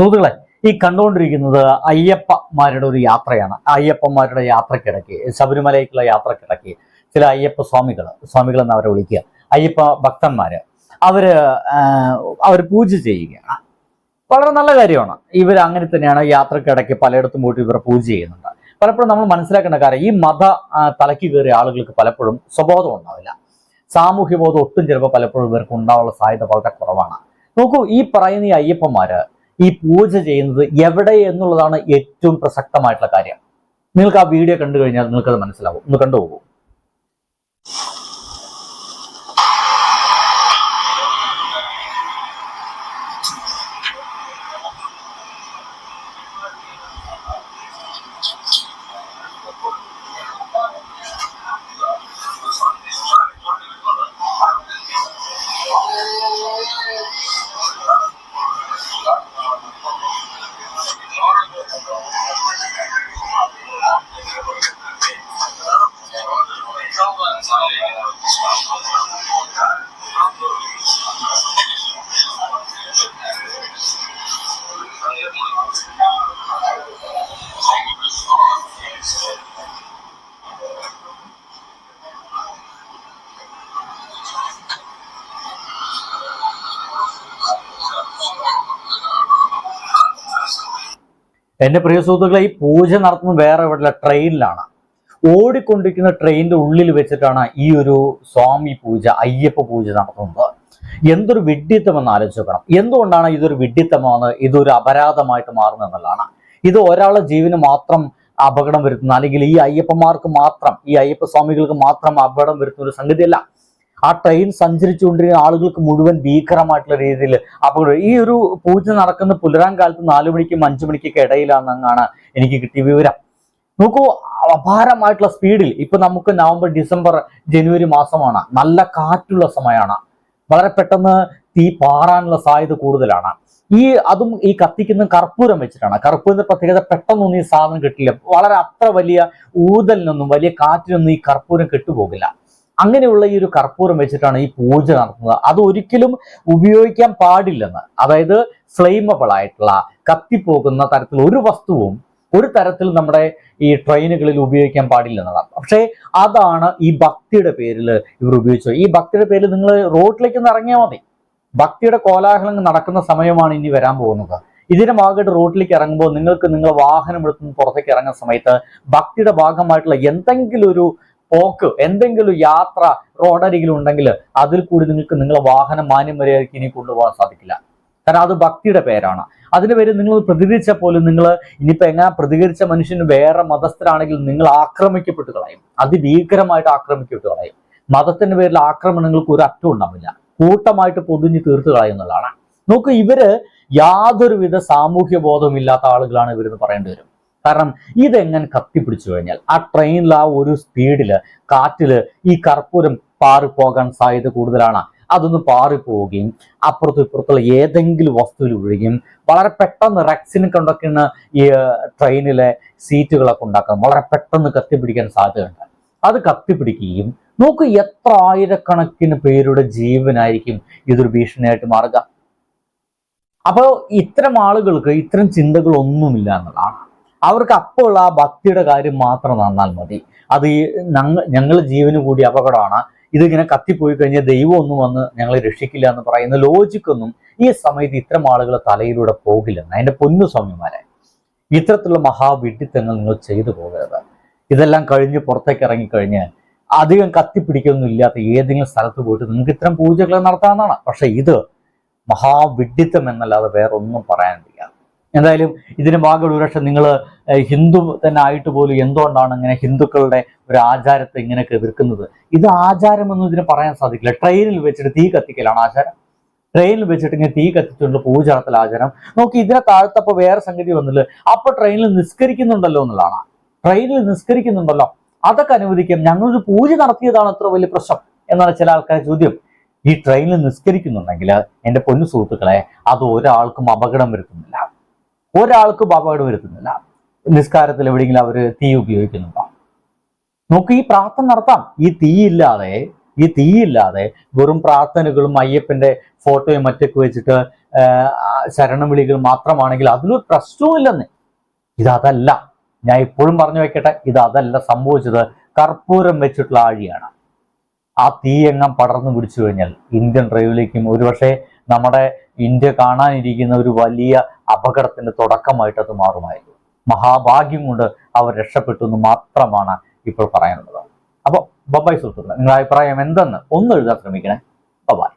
സുഹൃത്തുക്കളെ ഈ കണ്ടുകൊണ്ടിരിക്കുന്നത് അയ്യപ്പമാരുടെ ഒരു യാത്രയാണ്. അയ്യപ്പന്മാരുടെ യാത്രക്കിടയ്ക്ക് ശബരിമലയ്ക്കുള്ള യാത്രക്കിടയ്ക്ക് ചില അയ്യപ്പ സ്വാമികൾ സ്വാമികൾ എന്ന് അവരെ വിളിക്കുക. അയ്യപ്പ ഭക്തന്മാര് അവർ അവർ പൂജ ചെയ്യുക വളരെ നല്ല കാര്യമാണ്. ഇവർ അങ്ങനെ തന്നെയാണ് യാത്രക്കിടയ്ക്ക് പലയിടത്തും പോയിട്ട് ഇവർ പൂജ ചെയ്യുന്നുണ്ട്. പലപ്പോഴും നമ്മൾ മനസ്സിലാക്കേണ്ട കാര്യം ഈ മത തലയ്ക്ക് കയറിയ ആളുകൾക്ക് പലപ്പോഴും സ്വബോധം ഉണ്ടാവില്ല. സാമൂഹ്യബോധം ഒട്ടും ചിലപ്പോൾ പലപ്പോഴും ഇവർക്ക് ഉണ്ടാവാനുള്ള സാധ്യത വളരെ കുറവാണ്. നോക്കൂ ഈ പറയുന്ന ഈ അയ്യപ്പന്മാര് ഈ പൂജ ചെയ്യുന്നത് എവിടെ എന്നുള്ളതാണ് ഏറ്റവും പ്രസക്തമായിട്ടുള്ള കാര്യം. നിങ്ങൾക്ക് ആ വീഡിയോ കണ്ടു കഴിഞ്ഞാൽ നിങ്ങൾക്കത് മനസ്സിലാവും. ഒന്ന് കണ്ടുപോകൂ. എന്റെ പ്രിയ സുഹൃത്തുക്കളെ ഈ പൂജ നടത്തുന്നത് വേറെ എവിടെ ട്രെയിനിലാണ്. ഓടിക്കൊണ്ടിരിക്കുന്ന ട്രെയിനിന്റെ ഉള്ളിൽ വെച്ചിട്ടാണ് ഈ ഒരു സ്വാമി പൂജ അയ്യപ്പ പൂജ നടത്തുന്നത്. എന്തൊരു വിഡ്ഢിത്തമെന്ന് ആലോചിക്കണം എന്തുകൊണ്ടാണ് ഇതൊരു വിഡ്ഢിത്തമാണ് ഇതൊരു അപരാധമായിട്ട് മാറുന്നത് എന്നുള്ളതാണ്. ഇത് ഒരാളുടെ ജീവന് മാത്രം അപകടം വരുത്തുന്ന അല്ലെങ്കിൽ ഈ അയ്യപ്പന്മാർക്ക് മാത്രം ഈ അയ്യപ്പ സ്വാമികൾക്ക് മാത്രം അപകടം വരുത്തുന്ന ഒരു സംഗതിയല്ല. ആ ട്രെയിൻ സഞ്ചരിച്ചുകൊണ്ടിരിക്കുന്ന ആളുകൾക്ക് മുഴുവൻ ഭീകരമായിട്ടുള്ള രീതിയിൽ അപകടം ഈ ഒരു പൂജ നടക്കുന്ന പുലരാൻ കാലത്ത് നാലു മണിക്കും അഞ്ചു മണിക്കൊക്കെ ഇടയിലാണെന്നാണ് എനിക്ക് കിട്ടിയ വിവരം. നോക്കൂ അപാരമായിട്ടുള്ള സ്പീഡിൽ ഇപ്പൊ നമുക്ക് നവംബർ ഡിസംബർ ജനുവരി മാസമാണ്. നല്ല കാറ്റുള്ള സമയമാണ്. വളരെ പെട്ടെന്ന് തീ പാറാനുള്ള സാധ്യത കൂടുതലാണ്. ഈ അതും ഈ കത്തിക്കുന്ന കർപ്പൂരം വെച്ചിട്ടാണ്. കർപ്പൂരത്തിന്റെ പ്രത്യേകത പെട്ടെന്നൊന്നും ഈ സാധനം കിട്ടില്ല. വളരെ അത്ര വലിയ ഊതലിനൊന്നും വലിയ കാറ്റിനൊന്നും ഈ കർപ്പൂരം കെട്ടുപോകില്ല. അങ്ങനെയുള്ള ഈ ഒരു കർപ്പൂരം വെച്ചിട്ടാണ് ഈ പൂജ നടത്തുന്നത്. അത് ഒരിക്കലും ഉപയോഗിക്കാൻ പാടില്ലെന്ന്. അതായത് ഫ്ലെയിമബിൾ ആയിട്ടുള്ള കത്തിപ്പോകുന്ന തരത്തിൽ ഒരു വസ്തുവും ഒരു തരത്തിൽ നമ്മുടെ ഈ ട്രെയിനുകളിൽ ഉപയോഗിക്കാൻ പാടില്ല പാടില്ലെന്നതാണ്. പക്ഷേ അതാണ് ഈ ഭക്തിയുടെ പേരിൽ ഇവർ ഉപയോഗിച്ചത്. ഈ ഭക്തിയുടെ പേരിൽ നിങ്ങൾ റോഡിലേക്ക് ഒന്ന് ഇറങ്ങിയാൽ മതി. ഭക്തിയുടെ കോലാഹലം നടക്കുന്ന സമയമാണ് ഇനി വരാൻ പോകുന്നത്. ഇതിന്റെ ഭാഗമായിട്ട് റോഡിലേക്ക് ഇറങ്ങുമ്പോൾ നിങ്ങൾക്ക് നിങ്ങൾ വാഹനം എടുത്ത് പുറത്തേക്ക് ഇറങ്ങുന്ന സമയത്ത് ഭക്തിയുടെ ഭാഗമായിട്ടുള്ള എന്തെങ്കിലും ഒരു പോക്ക് എന്തെങ്കിലും യാത്ര റോഡരികിൽ ഉണ്ടെങ്കിൽ അതിൽ കൂടി നിങ്ങൾക്ക് നിങ്ങളെ വാഹനം മാന്യം മര്യാദയ്ക്ക് ഇനി കൊണ്ടുപോകാൻ സാധിക്കില്ല. കാരണം അത് ഭക്തിയുടെ പേരാണ്. അതിന് പേര് നിങ്ങൾ പ്രതികരിച്ച പോലും നിങ്ങൾ ഇനിയിപ്പോൾ എങ്ങനെ പ്രതികരിച്ച മനുഷ്യന് വേറെ മതസ്ഥരാണെങ്കിൽ നിങ്ങൾ ആക്രമിക്കപ്പെട്ട് കളയും. അതിഭീകരമായിട്ട് ആക്രമിക്കപ്പെട്ട് കളയും. മതത്തിന്റെ പേരിൽ ആക്രമണങ്ങൾക്ക് ഒരു അറ്റം ഉണ്ടാവില്ല. കൂട്ടമായിട്ട് പൊതിഞ്ഞ് തീർത്ത് കളയുന്നതാണ്. നോക്കൂ ഇവർ യാതൊരുവിധ സാമൂഹ്യ ബോധവും ഇല്ലാത്ത ആളുകളാണ് ഇവരെന്ന് പറയേണ്ടി വരും. കാരണം ഇതെങ്ങനെ കത്തിപ്പിടിച്ചു കഴിഞ്ഞാൽ ആ ട്രെയിനിൽ ആ ഒരു സ്പീഡിൽ കാറ്റിൽ ഈ കർപ്പൂരം പാറിപ്പോകാൻ സാധ്യത കൂടുതലാണ്. അതൊന്ന് പാറിപ്പോവുകയും അപ്പുറത്തും ഇപ്പുറത്തുള്ള ഏതെങ്കിലും വസ്തുവിൽ വീഴുകയും വളരെ പെട്ടെന്ന് റെക്സിന് കൊണ്ടൊക്കെയാണ് ഈ ട്രെയിനിലെ സീറ്റുകളൊക്കെ ഉണ്ടാക്കുന്നത്. വളരെ പെട്ടെന്ന് കത്തിപ്പിടിക്കാൻ സാധ്യതയുണ്ട്. അത് കത്തിപ്പിടിക്കുകയും നോക്കൂ എത്ര ആയിരക്കണക്കിന് പേരുടെ ജീവനായിരിക്കും ഇതൊരു ഭീഷണിയായിട്ട് മാറുക. അപ്പോൾ ഇത്തരം ആളുകൾക്ക് ഇത്തരം ചിന്തകളൊന്നുമില്ല എന്നുള്ളതാണ്. അവർക്ക് അപ്പോൾ ആ ഭക്തിയുടെ കാര്യം മാത്രം നന്നാൽ മതി. അത് ഈ ഞങ്ങൾ ഞങ്ങൾ ജീവന് കൂടി അപകടമാണ്. ഇതിങ്ങനെ കത്തിപ്പോയി കഴിഞ്ഞാൽ ദൈവം ഒന്നും വന്ന് ഞങ്ങളെ രക്ഷിക്കില്ല എന്ന് പറയുന്ന ലോജിക്കൊന്നും ഈ സമയത്ത് ഇത്തരം ആളുകൾ തലയിലൂടെ പോകില്ലെന്ന്. അതിന്റെ പൊന്നു സ്വാമിമാരെ ഇത്തരത്തിലുള്ള മഹാവിഡിത്തങ്ങൾ നിങ്ങൾ ചെയ്തു പോകരുത്. ഇതെല്ലാം കഴിഞ്ഞ് പുറത്തേക്ക് ഇറങ്ങിക്കഴിഞ്ഞ് അധികം കത്തിപ്പിടിക്കൊന്നും ഇല്ലാത്ത ഏതെങ്കിലും സ്ഥലത്ത് പോയിട്ട് നിങ്ങൾക്ക് ഇത്തരം പൂജകൾ നടത്താവുന്നതാണ്. പക്ഷെ ഇത് മഹാവിഡിത്തം എന്നല്ലാതെ വേറൊന്നും പറയാനില്ല. എന്തായാലും ഇതിന് ഭാഗം ഒരുപക്ഷെ നിങ്ങൾ ഹിന്ദു തന്നെ ആയിട്ട് പോലും എന്തുകൊണ്ടാണ് ഇങ്ങനെ ഹിന്ദുക്കളുടെ ഒരു ആചാരത്തെ ഇങ്ങനെയൊക്കെ എതിർക്കുന്നത്? ഇത് ആചാരമൊന്നും ഇതിന് പറയാൻ സാധിക്കില്ല. ട്രെയിനിൽ വെച്ചിട്ട് തീ കത്തിക്കലാണ് ആചാരം. ട്രെയിനിൽ വെച്ചിട്ട് ഇങ്ങനെ തീ കത്തിച്ചുകൊണ്ട് പൂജ നടത്തൽ ആചാരം. നോക്കി ഇതിനെ താഴ്ത്തപ്പോൾ വേറെ സംഗതി വന്നില്ല? അപ്പൊ ട്രെയിനിൽ നിസ്കരിക്കുന്നുണ്ടല്ലോ എന്നുള്ളതാണ്. ട്രെയിനിൽ നിസ്കരിക്കുന്നുണ്ടല്ലോ. അതൊക്കെ അനുവദിക്കാം. ഞങ്ങളൊരു പൂജ നടത്തിയതാണ് അത്ര വലിയ പ്രശ്നം എന്നാണ് ചില ആൾക്കാരുടെ ചോദ്യം. ഈ ട്രെയിനിൽ നിസ്കരിക്കുന്നുണ്ടെങ്കിൽ എന്റെ പൊന്നു സുഹൃത്തുക്കളെ അത് ഒരാൾക്കും അപകടം വരുത്തുന്നില്ല. ഒരാൾക്കും അപകടം വരുത്തുന്നില്ല. നിസ്കാരത്തിൽ എവിടെയെങ്കിലും അവർ തീ ഉപയോഗിക്കുന്നുണ്ടോ? നോക്ക് ഈ പ്രാർത്ഥന നടത്താം. ഈ തീയില്ലാതെ ഈ തീയില്ലാതെ വെറും പ്രാർത്ഥനകളും അയ്യപ്പന്റെ ഫോട്ടോയും മറ്റൊക്കെ വെച്ചിട്ട് ശരണം വിളികൾ മാത്രമാണെങ്കിൽ അതിലൊരു പ്രശ്നവുമില്ലെന്ന് ഇതല്ല ഞാൻ ഇപ്പോഴും പറഞ്ഞു വെക്കട്ടെ ഇത് അതല്ല സംഭവിച്ചത്. കർപ്പൂരം വെച്ചിട്ടുള്ള ആഴിയാണ്. ആ തീ എങ്ങാൻ പടർന്നു പിടിച്ചു കഴിഞ്ഞാൽ ഇന്ത്യൻ റെയിൽവേക്കും ഒരുപക്ഷെ നമ്മുടെ ഇന്ത്യ കാണാനിരിക്കുന്ന ഒരു വലിയ അപകടത്തിന്റെ തുടക്കമായിട്ട് അത് മാറുമായിരുന്നു. മഹാഭാഗ്യം കൊണ്ട് അവർ രക്ഷപ്പെട്ടു എന്ന് മാത്രമാണ് ഇപ്പോൾ പറയാനുള്ളത്. അപ്പോൾ ബൊബായ് സുഹൃത്തുക്കളെ നിങ്ങളുടെ അഭിപ്രായം എന്തെന്ന് ഒന്ന് എഴുതാൻ ശ്രമിക്കണേ. ബൊബായ്